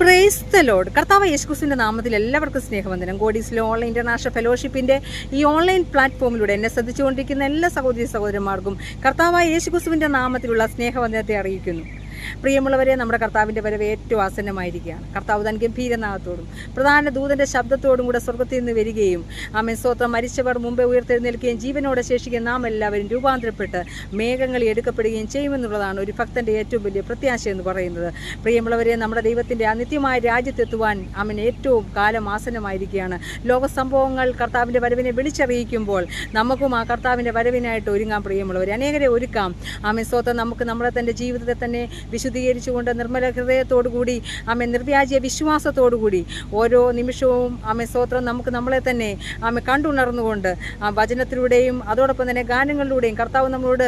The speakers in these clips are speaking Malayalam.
പ്രേസ് ദ ലോഡ് കർത്താവ് യേശുക്രിസ്തുവിന്റെ നാമത്തിൽ എല്ലാവർക്കും സ്നേഹവന്ദനം. ഗോഡീസിലെ ഓൺലൈൻ ഇന്റർനാഷണൽ ഫെലോഷിപ്പിന്റെ ഈ ഓൺലൈൻ പ്ലാറ്റ്ഫോമിലൂടെ എന്നെ ശ്രദ്ധിച്ചുകൊണ്ടിരിക്കുന്ന എല്ലാ സഹോദരി സഹോദരന്മാർക്കും കർത്താവായ യേശുക്രിസ്തുവിന്റെ നാമത്തിലുള്ള സ്നേഹവന്ദനത്തെ അറിയിക്കുന്നു. പ്രിയമുള്ളവരെ നമ്മുടെ കർത്താവിന്റെ വരവ് ഏറ്റവും ആസന്നമായിരിക്കുകയാണ്. കർത്താവ് തൻ ഗംഭീരനാഥത്തോടും പ്രധാന ദൂതന്റെ ശബ്ദത്തോടും കൂടെ സ്വർഗത്തിൽ നിന്ന് വരികയും ആ മെസ്സോത്രം മരിച്ചവർ മുമ്പേ ഉയർത്തെഴുന്നേൽക്കുകയും ജീവനോടെ ശേഷിക്കുന്ന നാം എല്ലാവരും രൂപാന്തരപ്പെട്ട് മേഘങ്ങളിൽ എടുക്കപ്പെടുകയും ചെയ്യുമെന്നുള്ളതാണ് ഒരു ഭക്തന്റെ ഏറ്റവും വലിയ പ്രത്യാശ എന്ന് പറയുന്നത്. പ്രിയമുള്ളവരെ നമ്മുടെ ദൈവത്തിന്റെ അനിത്യമായ രാജ്യത്തെത്തുവാൻ അവൻ ഏറ്റവും കാലം ആസന്നമായിരിക്കുകയാണ്. ലോക സംഭവങ്ങൾ കർത്താവിന്റെ വരവിനെ വിളിച്ചറിയിക്കുമ്പോൾ നമുക്കും ആ കർത്താവിന്റെ വരവിനായിട്ട് ഒരുങ്ങാം. പ്രിയമുള്ളവർ അനേകരെ ഒരുക്കാം. ആ മെസ്സോത്രം നമുക്ക് നമ്മുടെ തന്റെ ജീവിതത്തെ തന്നെ വിശുദ്ധീകരിച്ചുകൊണ്ട് നിർമ്മല ഹൃദയത്തോടുകൂടി ആമെ നിർവ്യാജ വിശ്വാസത്തോടുകൂടി ഓരോ നിമിഷവും ആമെ സ്തോത്രം നമുക്ക് നമ്മളെ തന്നെ ആമെ കണ്ടുണർന്നുകൊണ്ട് ആ വചനത്തിലൂടെയും അതോടൊപ്പം തന്നെ ഗാനങ്ങളിലൂടെയും കർത്താവ് നമ്മളോട്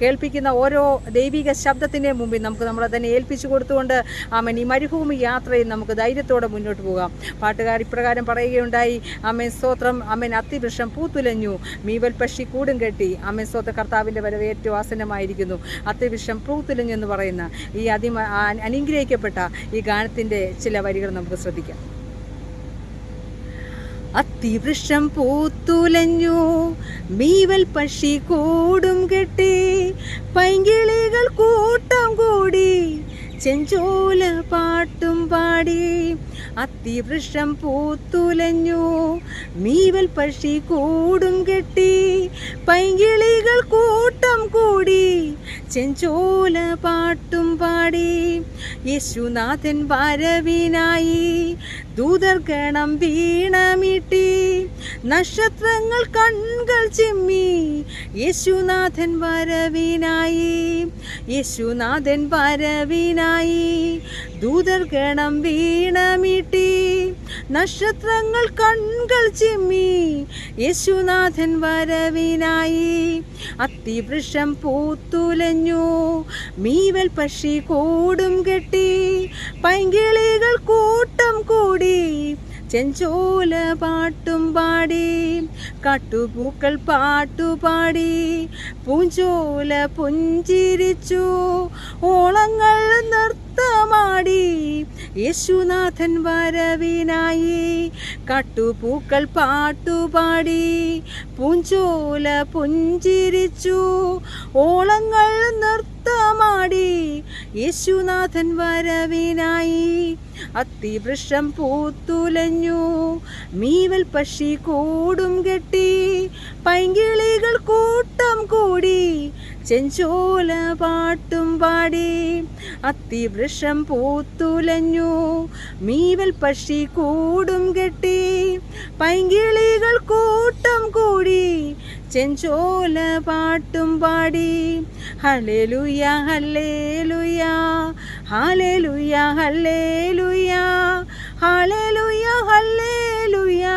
കേൾപ്പിക്കുന്ന ഓരോ ദൈവിക ശബ്ദത്തിന്റെ മുമ്പിൽ നമുക്ക് നമ്മളെ തന്നെ ഏൽപ്പിച്ചു കൊടുത്തുകൊണ്ട് ആമൻ ഈ മരുഭൂമി യാത്രയിൽ നമുക്ക് ധൈര്യത്തോടെ മുന്നോട്ട് പോകാം. പാട്ടുകാർ ഇപ്രകാരം പറയുകയുണ്ടായി അമ്മൻ സ്തോത്രം അമ്മൻ അത്തിവൃക്ഷം പൂത്തുലഞ്ഞു മീവൽ പക്ഷി കൂടും കെട്ടി അമ്മൻ സ്തോത്ര കർത്താവിന്റെ വരവ് ഏറ്റവും ആസന്നമായിരിക്കുന്നു അത്തിവൃക്ഷം പൂത്തുലഞ്ഞു എന്ന് പറയുന്ന ഈ അതി അനുഗ്രഹിക്കപ്പെട്ട ഈ ഗാനത്തിന്റെ ചില വരികൾ നമുക്ക് ശ്രദ്ധിക്കാം. അതിവൃക്ഷം പൂത്തുലഞ്ഞു മീവൽ പക്ഷി കൂടും കെട്ടി പൈങ്കിളികൾ കൂട്ടം കൂടി ചെഞ്ചോല പാട്ടും പാടി. അത്തിവൃക്ഷം പൂത്തുലഞ്ഞു മീവൽ പക്ഷി കൂടും കെട്ടി പൈങ്കിളികൾ കൂട്ടം കൂടി ചെഞ്ചോല പാട്ടും പാടി യേശുനാഥൻ വരവിനായി ദൂതർഗണം വീണമിട്ടി. നക്ഷത്രങ്ങൾ കൺകൾ ചിമ്മി യേശുനാഥൻ വരവിനായി. യേശുനാഥൻ വരവിനായി ദൂതർഗണം വീണമിട്ടി. നക്ഷത്രങ്ങൾ കൺകൾ ചിമ്മി. യേശുനാഥൻ വരവിനായി അത്തിവൃക്ഷം പൂത്തുലഞ്ഞു. മീവൽ പക്ഷി കൂടും കെട്ടി. പൈങ്കിളികൾ കൂട്ടം കൂടി. ചെഞ്ചോല പാട്ടും പാടി കാട്ടുപൂക്കൾ പാട്ടുപാടി പൂഞ്ചോല പുഞ്ചിരിച്ചു ഓളങ്ങൾ നൃത്തമാടി യേശുനാഥൻ വരവിനായി കാട്ടുപൂക്കൾ പാട്ടുപാടി പൂഞ്ചോല പുഞ്ചിരിച്ചു ഓളങ്ങൾ നൃത്തമാടി യേശുനാഥൻ വരവിനായി അത്തിവൃക്ഷം പൂത്തുലഞ്ഞു. മീവൽ പക്ഷി കൂടും കെട്ടി. പൈങ്കിളികൾ കൂട്ടം കൂടി ചെഞ്ചോല പാട്ടും പാടി. അത്തിവൃക്ഷം പൂത്തുലഞ്ഞു. മീവൽ പക്ഷി കൂടും കെട്ടി. പൈങ്കിളികൾ കൂട്ടം കൂടി ചെഞ്ചോല പാട്ടും പാടി. Hallelujah hallelujah hallelujah hallelujah hallelujah hallelujah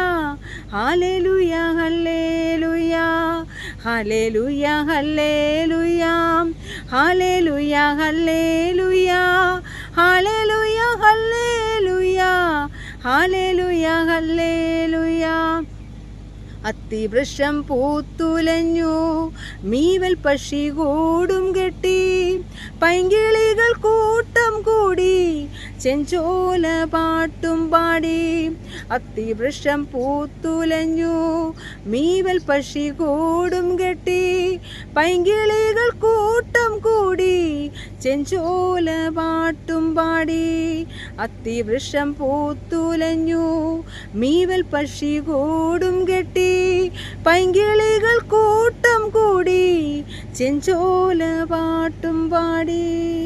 hallelujah hallelujah hallelujah hallelujah hallelujah hallelujah hallelujah hallelujah hallelujah hallelujah അത്തിവൃക്ഷം പൂത്തുലഞ്ഞു. മീവൽ പക്ഷി കൂടും കെട്ടി. പൈങ്കിളികൾ കൂട്ടം കൂടി. ചെഞ്ചോല പാട്ടും പാടി. അത്തിവൃക്ഷം പൂത്തുലഞ്ഞു. മീവൽ പക്ഷി കൂടും കെട്ടി. പൈങ്കിളികൾ കൂട്ടം കൂടി. ചെഞ്ചോല പാട്ടും പാടി. അത്തിവൃക്ഷം പൂത്തുലഞ്ഞു. മീവൽ പക്ഷി കൂടും കെട്ടി. പൈങ്കിളികൾ കൂട്ടം കൂടി. ചെഞ്ചോല പാട്ടും പാടി.